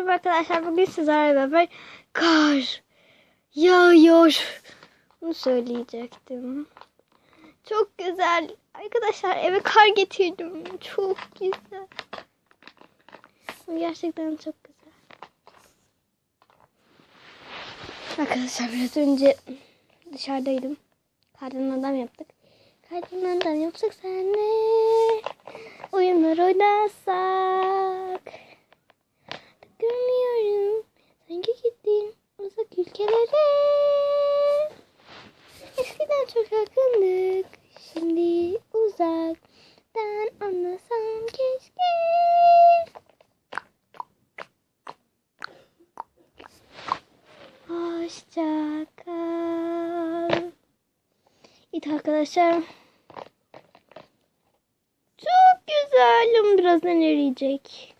Merhaba arkadaşlar bugün sizlerle beraber kar yağıyor. Bunu söyleyecektim. Çok güzel. Arkadaşlar eve kar getirdim. Çok güzel. Gerçekten çok güzel. Arkadaşlar biraz önce dışarıdaydım. Kardan adam yaptık. Kardan adam yapsak senle. Oyunlar oynasak. Hoşça kal. Evet arkadaşlar. Çok güzelim. Birazdan eriyecek.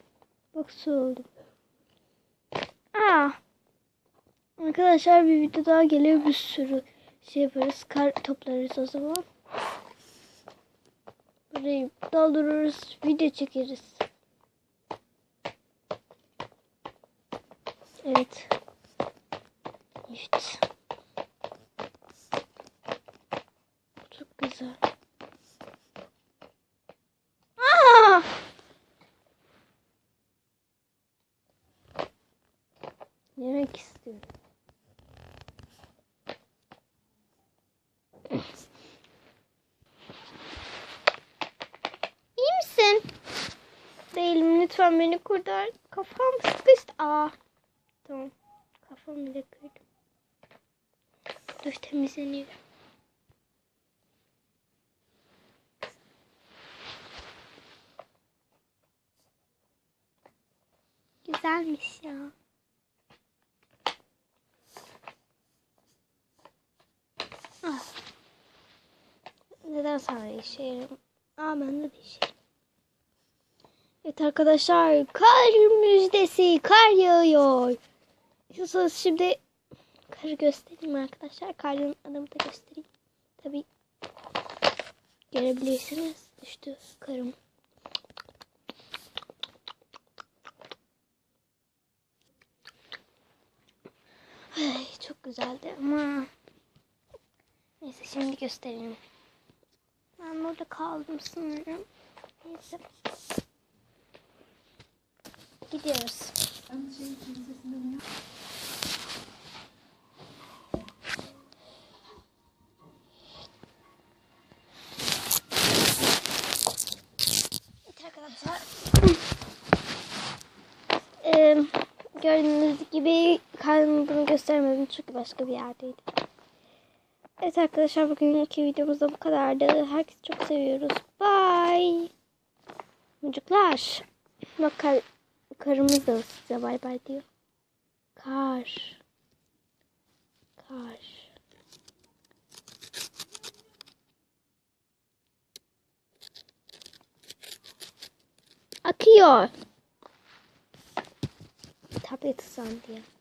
Bak su oldu. Aa. Arkadaşlar bir video daha geliyor. Bir sürü şey yaparız. Kar toplarız o zaman. Burayı doldururuz. Video çekeriz. Evet. Evet. Çok güzel. Aa! Yemek istiyorum. İyi misin? Değilim lütfen beni kurtar. Kafam sıkıştı. Aa. Tamam. Kafamı bile kırdım. Dur temizleniyor. Güzelmiş ya. Ah. Neden sana işe yaramıyor? Aa bende de işe Evet arkadaşlar kar müjdesi kar yağıyor. İstiyorsanız şimdi karı göstereyim arkadaşlar. Karın adamı da göstereyim. Tabi görebilirsiniz. Düştü karım. Ay, çok güzeldi ama neyse şimdi göstereyim. Ben burada kaldım sanırım. Neyse. Gidiyoruz. Ee, gördüğünüz gibi karnımı bunu göstermedim çünkü başka bir yerdeydi. Evet arkadaşlar bugünkü videomuz da bu kadardı. Herkesi çok seviyoruz. Bye. Çocuklar. Bak kar, karımız da size bay bay diyor. Kar. Kar. kiosk. Tablets on there.